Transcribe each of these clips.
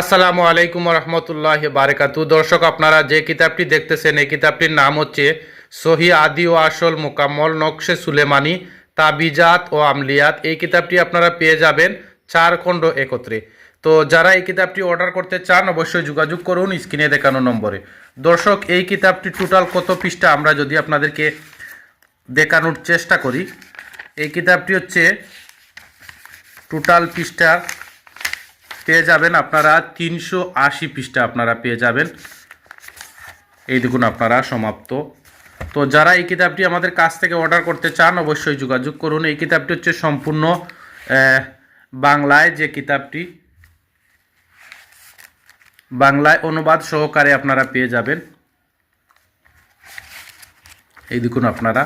আসসালামু আলাইকুম রহমতুল্লাহ বারেকাতু। দর্শক, আপনারা যে কিতাবটি দেখতেছেন, এই কিতাবটির নাম হচ্ছে সহি আদি ও আসল মোকাম্মল নকশে সুলেমানি, তাবিজাত ও আমলিয়াত। এই কিতাবটি আপনারা পেয়ে যাবেন চার খণ্ড একত্রে। তো যারা এই কিতাবটি অর্ডার করতে চান, অবশ্যই যোগাযোগ করুন স্ক্রিনে দেখানো নম্বরে। দর্শক, এই কিতাবটি টোটাল কত পৃষ্ঠা? আমরা যদি আপনাদেরকে দেখানোর চেষ্টা করি, এই কিতাবটি হচ্ছে টোটাল পৃষ্ঠা পেয়ে যাবেন আপনারা তিনশো আশি পৃষ্ঠা আপনারা পেয়ে যাবেন। এই দেখুন আপনারা, সমাপ্ত। তো যারা এই কিতাবটি আমাদের কাছ থেকে অর্ডার করতে চান, অবশ্যই যোগাযোগ করুন। এই কিতাবটি হচ্ছে সম্পূর্ণ বাংলায় যে কিতাবটি, বাংলায় অনুবাদ সহকারে আপনারা পেয়ে যাবেন। এই দেখুন আপনারা,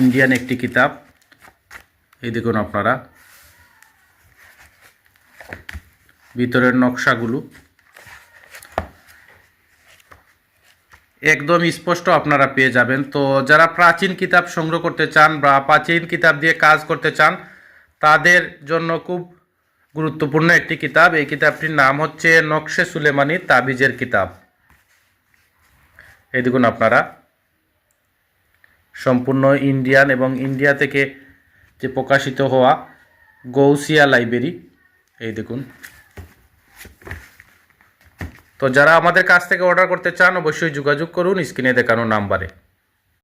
ইন্ডিয়ান একটি কিতাব। এই দেখুন আপনারা। ভিতরের নকশাগুলো। একদম স্পষ্ট আপনারা পেয়ে যাবেন। তো যারা প্রাচীন কিতাব সংগ্রহ করতে চান বা প্রাচীন কিতাব দিয়ে কাজ করতে চান, তাদের জন্য খুব গুরুত্বপূর্ণ একটি কিতাব। এই কিতাবটির নাম হচ্ছে নকশে সুলেমানি তাবিজের কিতাব। এই দেখুন আপনারা। সম্পূর্ণ ইন্ডিয়ান এবং ইন্ডিয়া থেকে যে প্রকাশিত হওয়া গৌসিয়া লাইব্রেরি, এই দেখুন। তো যারা আমাদের কাছ থেকে অর্ডার করতে চান অবশ্যই যোগাযোগ করুন স্ক্রিনে দেখানো নাম্বারে।